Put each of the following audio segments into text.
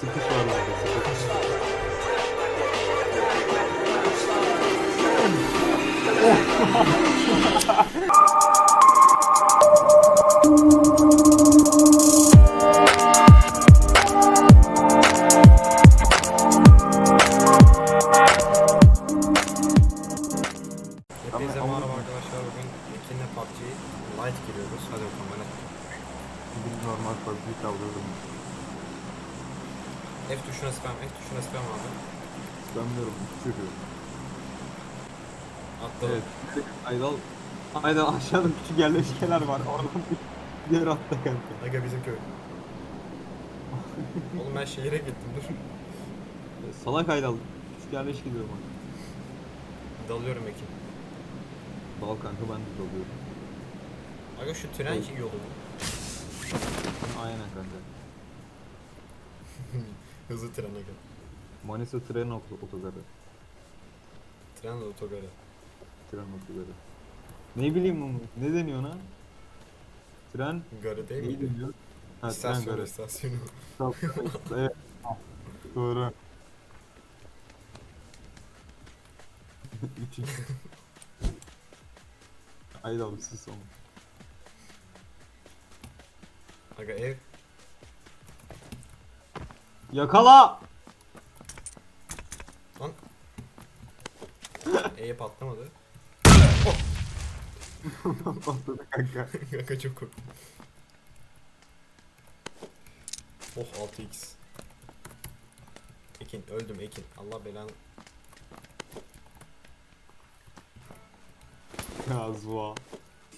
Sıkış Aydal aşağıda küçük yerleşkeler var. Oradan bir diğer atla kanka. Aga bizim köy. Oğlum ben şehire gittim dur. Salak Aydal. Küçük yerleşke diyorum bak. Dalıyorum Ekin. Dal kanka ben de dalıyorum. Aga şu tren Evet. yolu mu? Aynen kanka. Hızlı tren aga. Manisa tren ot- otogarı. Tren otogarı. Tren otogarı. Ne bileyim onu. Ne deniyor ona? Tren Garı değil ne miydi? deniyor? Ha tren İstasyon, garı. istasyonu. Evet. Doğru. Üçüncü. Aydal sus ama. Aga ev. Yakala! Lan. E'ye patlamadı. Patladı kanka. Aga çok korktum. Oh 6x. Ekin öldüm Ekin. Allah belanı. Ya zuva.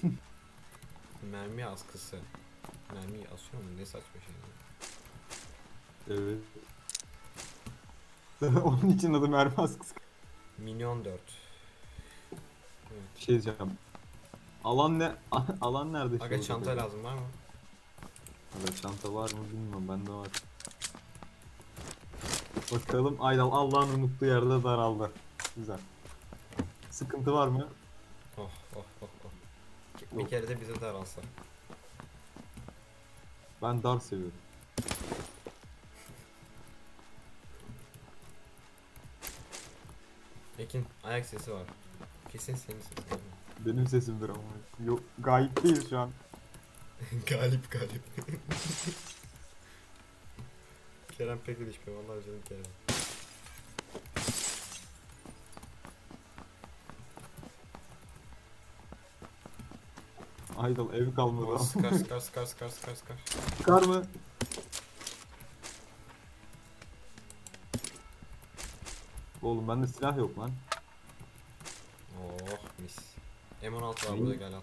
Mermi askısı. Mermiyi asıyor mu? Ne saçma şey. Evet. Onun için adı mermi askısı. Milyon 4. Bir şey diyeceğim. Alan ne? Alan nerede? Aga çanta burada? lazım var mı? Aga çanta var mı bilmiyorum bende var. Bakalım Aydal Allah'ın unuttuğu yerde daraldı. Güzel. Sıkıntı var mı? Oh oh oh oh. Bir Yok. kere de bize daralsa. Ben dar seviyorum. Ekin ayak sesi var. Kesin senin sesin. Benim sesimdir ama. Yok gayip değil şu an. galip galip. Kerem pek ilişmiyor vallahi canım Kerem. Aydal ev kalmadı ama. skar skar skar skar skar skar. Çıkar mı? Oğlum bende silah yok lan. Oh mis. M16 var Neyi? burada gel al.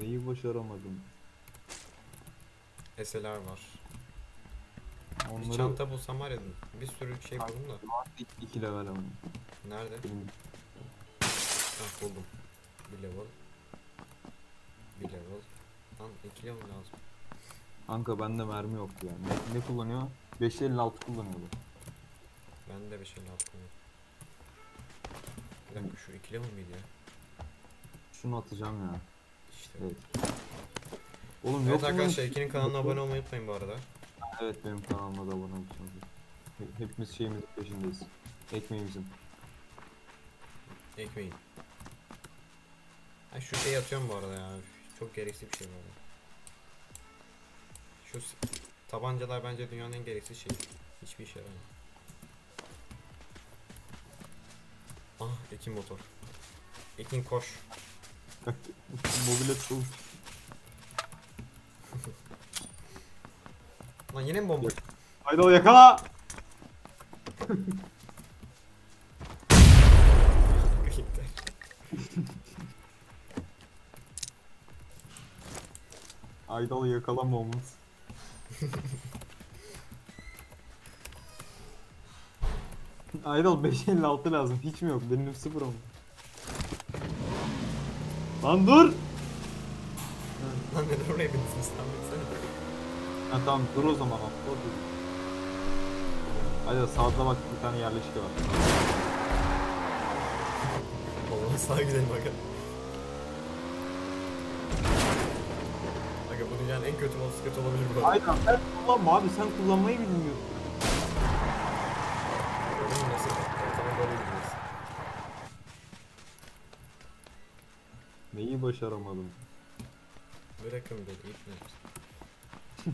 Neyi başaramadım? SLR var. Bir Onları çanta bulsam var ya bir sürü şey buldum da. İki- iki level ama. Nerede? Benim Ha buldum. Bir level. Bir level. Lan iki level lazım. Kanka bende mermi yoktu yani. Ne, ne kullanıyor? 556 kullanıyordu. Ben de bir şey yaptım. Bir dakika şu iki level miydi ya? Şunu atacağım ya. İşte. Evet. Oğlum Evet yok mu arkadaşlar lan? ikinin kanalına abone olmayı unutmayın bu arada. Evet benim kanalıma da abone olursunuz. He- Hepimiz şeyimizin peşindeyiz. Ekmeğimizin. Ekmeğin. Ha şu şeyi atıyorum bu arada ya. Çok gereksiz bir şey bu arada. Şu s- tabancalar bence dünyanın en gereksiz şeyi. Hiçbir işe yaramıyor. Ah Ekin motor. Ekin koş. Mobilet bul. Lan yine mi bomba? Haydi o yakala! Aydal yakalamamız. Aydal 556 lazım. Hiç mi yok? Benim sıfır ama. Lan dur! Lan neden oraya bindin sen binsene. Ha tamam dur o zaman atla dur. Aydal sağda bak bir tane yerleşke var. Oğlum sağa gidelim bakalım. Aga bu dünyanın en kötü motosiklet olabilir bu arada. Aydal sen kullanma abi sen kullanmayı bilmiyorsun. Yine başaramadım. Bırakın beni ipne.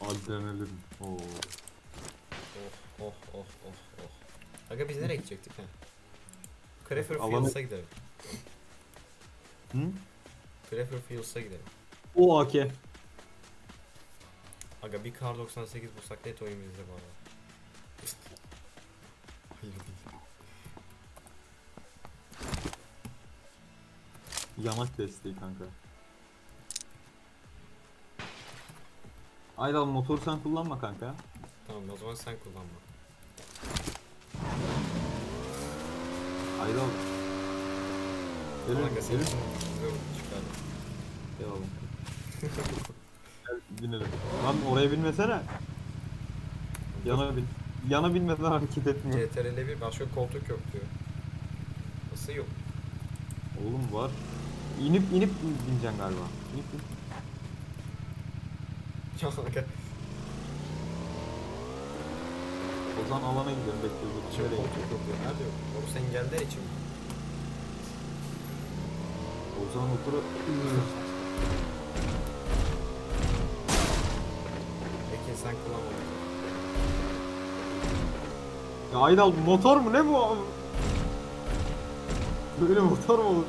Adrenalin. Oo. Oh oh oh oh oh. Aga biz nereye gidecektik ha? Cracker Alanı- Fields'a gidelim. Hı? Cracker Fields'a gidelim. O AK. Aga bir kar 98 bulsak net oyun bizde bu arada. Yanak desteği kanka. Aydal motoru sen kullanma kanka. Tamam o zaman sen kullanma. Aydal. Gelin, Aga senin gelin. için çıkardım. Eyvallah. Gel binelim. Lan oraya binmesene. Yana bin. Yana binmeden hareket etmiyor. CTRL 1 başka koltuk yok diyor. Nasıl yok? Oğlum var. İnip inip bineceksin galiba. İnip in. Ya aga O zaman alana koltuk yok diyor. Nerede yok? Orası engeller için mi? O zaman motoru... Peki sen kullanma. Ya Aydal motor mu ne bu? Böyle motor mu olur?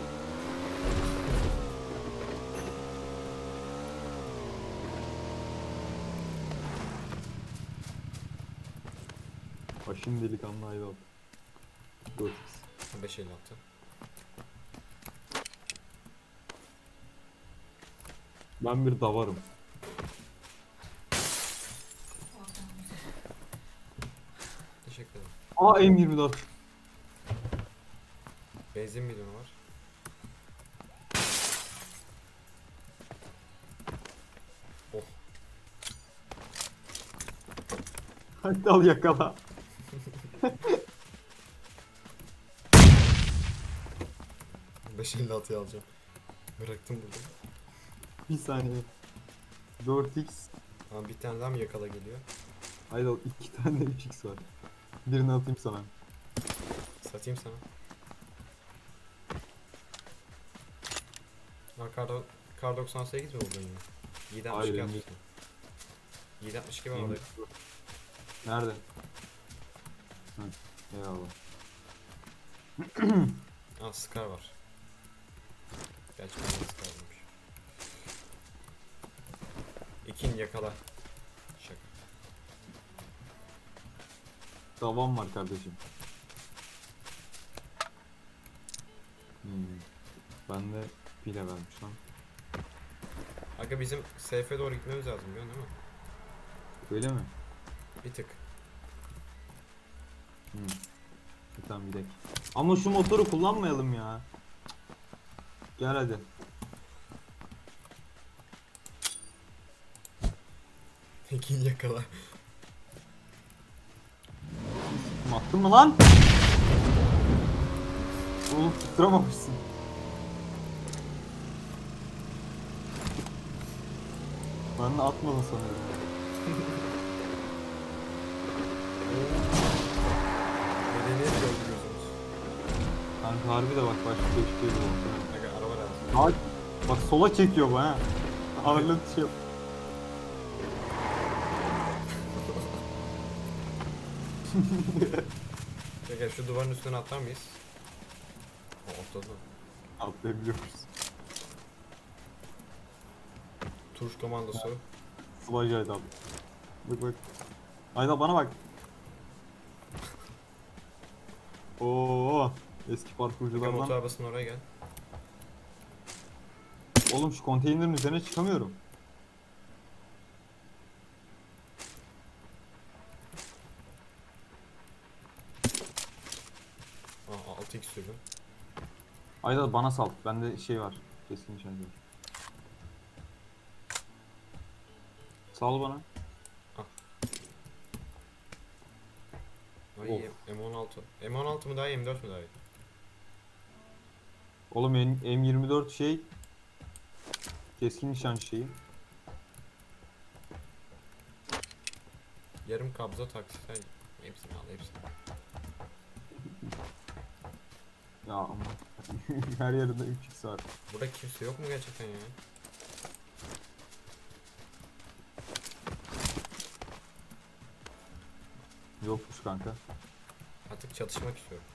Başım delikanlı Aydal. 4x. 556. Ben bir davarım. Teşekkür ederim. Aa M24. Benzin bidonu var. Oh. Aydal yakala. Beş elli altıya alacağım. Bıraktım burada. Bir saniye. 4x. Ama bir tane daha mı yakala geliyor? Aydal iki tane 3x var. Birini atayım sana. Satayım sana. Ha kar, kar 98 mi buldun yine? 762 Hayır, yapmışsın. 762 var orada. Nerede? Hı, eyvallah. Aa Scar var. Gerçi bende Scar varmış. İkin yakala. Şaka. Davam var kardeşim. Hmm. Ben de pile vermiş lan. Aga bizim seyfe doğru gitmemiz lazım biliyorsun değil mi? Öyle mi? Bir tık. Hmm. Bir Tamam gidelim. Ama şu motoru kullanmayalım ya. Gel hadi. İkin yakala. Attın mı lan? Oğlum tutturamamışsın. Ben atmadın sanıyorum. Medeniyet gördü gözümüz. Kanka harbi de bak başka bir şey yok. Aga araba lazım. Bak, bak sola çekiyor bu ha. Ağırlık şey yok. Gel şu duvarın üstüne atlar mıyız? O atladı. Atlayabiliyoruz. Tuş komandosu. Sıvacı Aydal. Bak bak. Aydal bana bak. Oo, eski Bir motor parkurculardan. arabasının oraya gel. Oğlum şu konteynerin üzerine çıkamıyorum. Aa 6x sürdüm. Aydal bana sal. Bende şey var. Keskin nişancı var. Sal bana. Ay Of. M16. M16 mı daha iyi M4 mü daha iyi? Oğlum M- M24 şey keskin nişancı şeyi. Yarım kabza taksitler. Hepsini al hepsini. Ya ama her yerinde 3x var. Burada kimse yok mu gerçekten ya? Yokmuş kanka. Artık çatışmak istiyorum.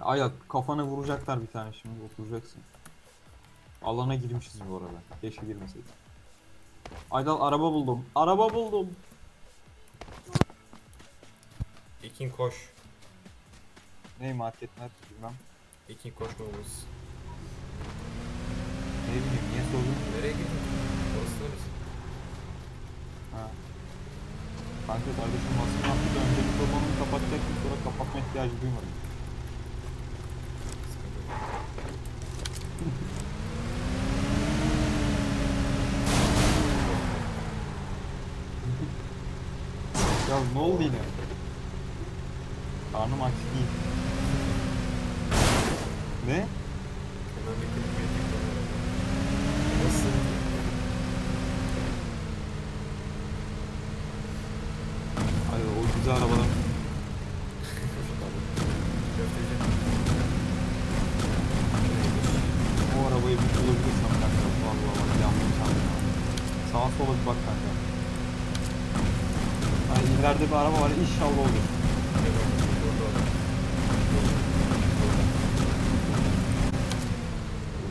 Ayak kafana vuracaklar bir tane şimdi oturacaksın. Alana girmişiz bu arada. Keşke girmeseydik. Aydal araba buldum. Araba buldum. İkin koş. Ne marketler bilmem. İkin koşmamız. Ne bileyim niye sordun? Nereye girdin? Orası neresi? Ha. Kanka kardeşim aslında haftada önce mikrofonumu kapatacaktım sonra kapatma ihtiyacı duymadım. Ya ne oldu yine? Karnım aç değil. Ne? Hemen bir klip yedik. Nasıl? Ay o güzel arabalar. Köfteci. O arabayı bir bulabilirsem kanka. Vallahi bak yanlış sandım. Sağa sola bir bak kanka. Ay ileride bir araba var inşallah olur.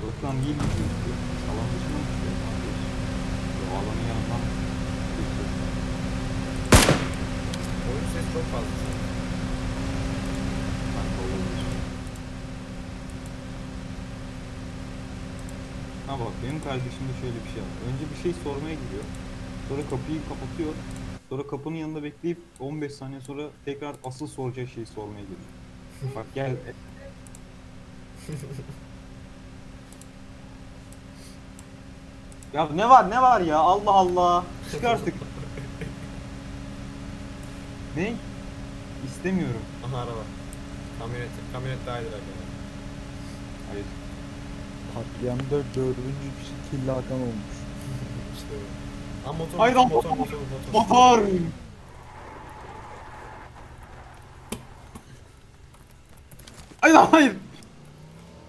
Buradan değil mi? Alan dışına mı çıkıyor? Alanın yanından. Oyun sesi çok fazla. şu an. Kanka olabilir. Ha bak benim kardeşimde şöyle bir şey var. Önce bir şey sormaya gidiyor. Sonra kapıyı kapatıyor. Sonra kapının yanında bekleyip 15 saniye sonra tekrar asıl soracağı şeyi sormaya gidiyor. Bak gel. ya ne var ne var ya Allah Allah. Çık artık. ne? İstemiyorum. Aha araba. Kamyonet. Kamyonet daha iyidir. Hayır. Katliamda dördüncü kişi Killa Hakan olmuş. işte bu. Aa motor, Haydi motor, motor, motor, motor, motor. Motor! Hayır hayır.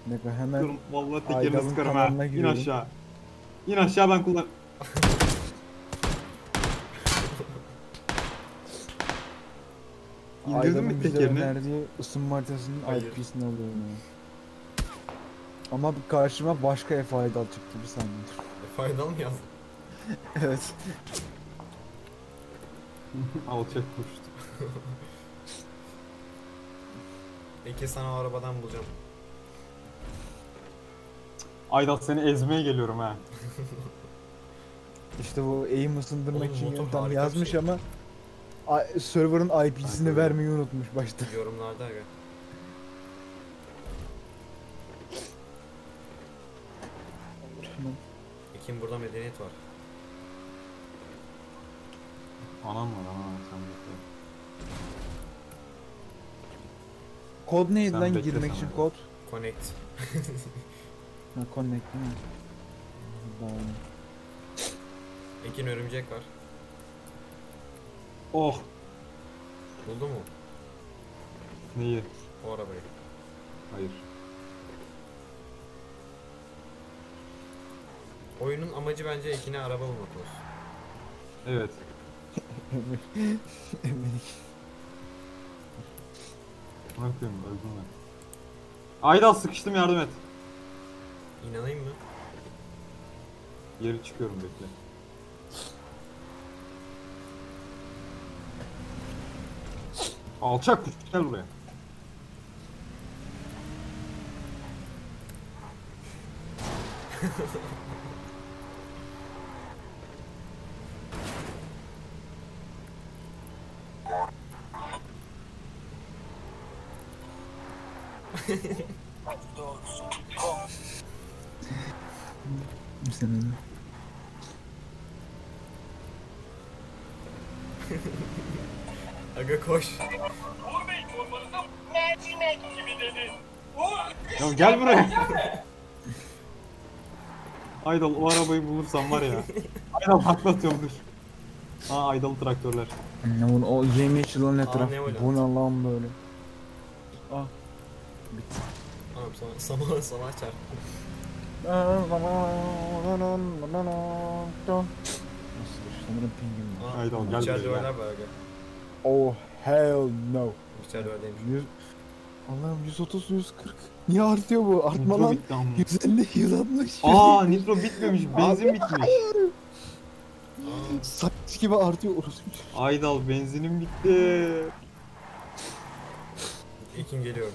Ne kadar hemen Sıkarım, vallahi tekerini Aydal'ın sıkarım ha. kanalına İn giriyorum. aşağı. İn aşağı ben kullan... İndirdin Ayda'nın mi bize tekerini? önerdiği ısınma haritasının Hayır. IP'sini alıyorum ya. Ama bir karşıma başka F Aydal çıktı bir saniye. E, faydalı mı yazdın? evet. Alçak kuştu. Peki sana o arabadan bulacağım. Aydal seni ezmeye geliyorum ha. İşte bu aim ısındırmak Oğlum, için yöntem yazmış şey. ama a- server'ın IP'sini vermeyi unutmuş başta. Yorumlarda aga. Ekin burada medeniyet var. Anam var anam sen bekle. Kod neydi Sen lan bekle girmek sen için kod? Connect. Ha connect değil mi? Bağlı. Ekin örümcek var. Oh! Buldu mu Neyi? o arabayı? Hayır. Oyunun amacı bence Ekin'e araba bulmak olsun. Evet. Bırakıyorum öldüm ben. Aydal sıkıştım yardım et. İnanayım mı? Geri çıkıyorum bekle. Alçak kuş gel buraya. Senin. Aga koş. mercimek gibi dedi. Ya gel buraya. Aydal o arabayı bulursan var ya. Aydal patlatıyorum dur. Ha Aydal traktörler. Ya bunu o yeni açılan etraf. ne oynadın? Bu ne lan böyle? Ah. Tamam sana sana sana çarptım. Nasıldır? Sanırım pingim var. Haydi oğlum, gel buraya, var aga. Oh hell no. İçeride öyleymiş. Yüz... Allah'ım 130 140. Niye artıyor bu? Artma Nitro lan. bitti ama. 150 160. Aa nitro bitmemiş. Benzin bitmiş. Aa, Saç gibi artıyor orası. Aydal benzinim bitti. İlkin geliyorum.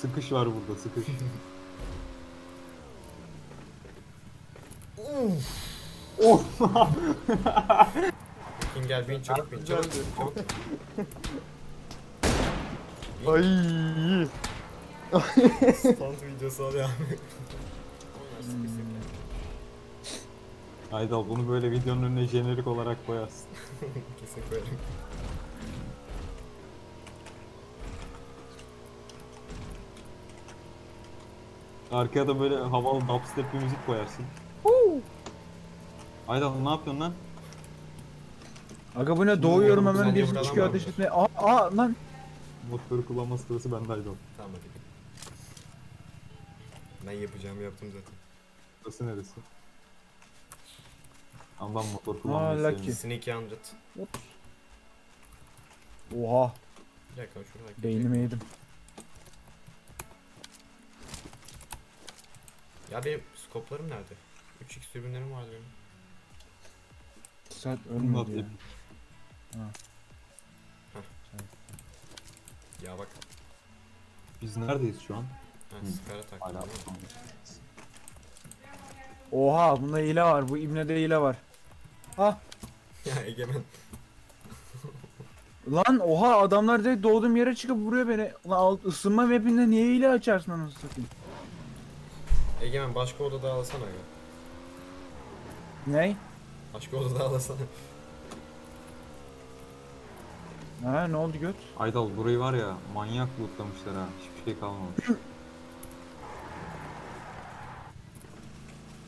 Sıkış var burada sıkış. of. İlkin gel bin çabuk bin çabuk çabuk. Ay. Stand videosu sıkışık ya. Aydal bunu böyle videonun önüne jenerik olarak koyarsın. Kesin koyarım. Arkaya da böyle havalı dubstep bir müzik koyarsın. Aydal ne yapıyorsun lan? Aga bu ne doğuyorum hemen var mı? ateş etmeye. Aa, aa lan. Motoru kullanma sırası bende Aydal. Tamam hadi. Ben yapacağımı yaptım zaten. Burası neresi? Allah'ım motor kullanmayı lucky. sevmiyorum. Sneaky 100. Oha. Bir dakika şurada. Beynimi yedim. Ya benim skoplarım nerede? 3x dürbünlerim vardı benim. Saat ölmedi ya. epic. Ya bak. Biz neredeyiz şu an? Ha, Hı. skara taktım. Hala. değil mi? Oha bunda hile var. Bu ibnede hile var. Ah. Ya Egemen. Lan oha adamlar direkt doğduğum yere çıkıp vuruyor beni. Lan alt ısınma mapinde niye hile açarsın anasını satayım? Egemen başka odada alsana ya. Ney? Başka odada alsana. Ha ne oldu göt? Aydal burayı var ya manyak lootlamışlar ha. Hiçbir şey kalmamış.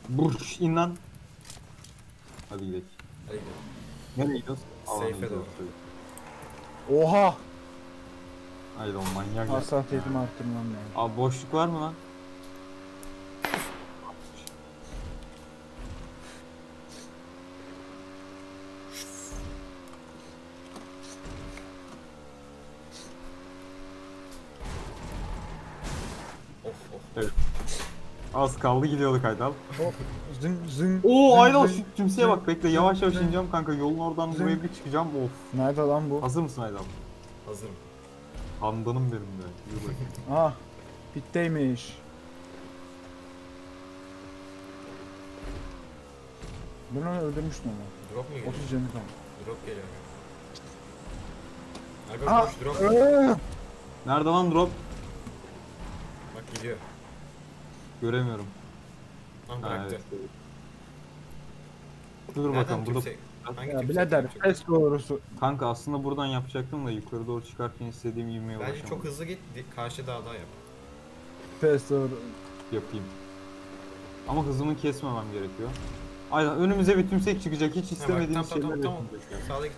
Burç in lan. Hadi gidelim. Hadi gidelim. Nereye gidiyoruz? Alana gidiyoruz. Oha! Aydal manyak ya. Hassasiyetimi arttırmam lazım. Abi boşluk var mı lan? Of. Az kaldı gidiyorduk Aydal. Hop zın zın. Oo zın, Aydal zın. şu kimseye bak bekle yavaş yavaş ineceğim kanka yolun oradan buraya bir çıkacağım of. Nerede lan bu? Hazır mısın Aydal? Hazırım. Handanım benim de. Yürü bakayım. Ah. Bitteymiş. Ben onu öldürmüştüm ama. Drop mu geliyor? 30 canı kaldı. Drop geliyor. Aga Aa, koş drop. Eee! Nerede lan drop? Bak gidiyor. Göremiyorum. Ha, bıraktı. evet. Dur Nereden bakalım burada. tümsek? Hangi Ya tümsek birader yapacak? pes doğrusu. Kanka aslında buradan yapacaktım da yukarı doğru çıkarken istediğim ivmeye Bence ulaşamadım. çok hızlı git. di- Karşı dağda yap. Pes doğru. yapayım. Ama hızımı kesmemem gerekiyor. Aynen önümüze bir tümsek çıkacak hiç istemediğimiz tamam, tamam, şeyler tamam, yapacak yani. Sağda git.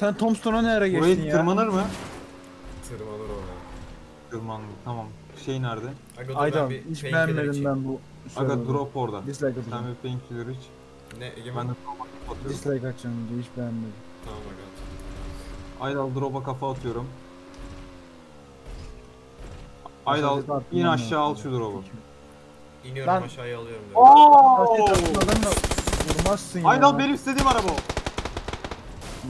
Sen Tombstone'a ne ara geçtin Burayı ya? tırmanır mı? Tırmanır oraya. Tırmandı tamam. Şey nerede? Aga dur Aydan ben bir hiç painkiller beğenmedim içeyim. ben bu. Aga server'ı. drop orada. Dislike Sen atacağım. bir painkiller iç. Ne Egemen? Ben de drop'a kafa atıyorum. Dislike atacağım diye hiç beğenmedim. Tamam aga. Aydal drop'a kafa atıyorum. Aydal in aşağı al şu drop'u. İniyorum Lan- aşağıya alıyorum. Hassasiyet arttırmadan da vurmazsın ya. Aydal benim istediğim araba o.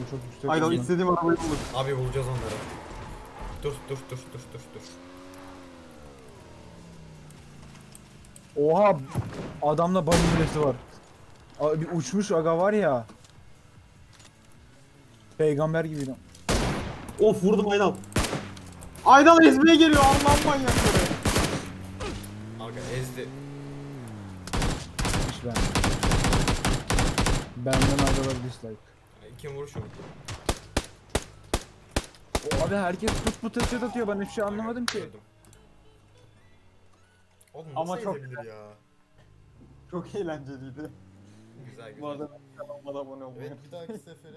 Bu çok yüksek. Oldu. istediğim arabayı bulduk. Abi bulacağız onları. Dur dur dur dur dur dur. Oha adamda bunny hilesi var. Abi bir uçmuş aga var ya. Peygamber gibi lan. Of vurdum Aydal. Aydal ezmeye geliyor Allah'ım manyakları. Aga ezdi. Beğenmedim. Benden agalar dislike. Kim vuruşum? O abi herkes pıt pıt headshot atıyor ben hiçbir şey anlamadım ki. Öldüm. Oğlum Ama nasıl çok- ya? Çok eğlenceliydi. Güzel Bu güzel. arada kanalıma da abone olmayı Evet bir dahaki sefere...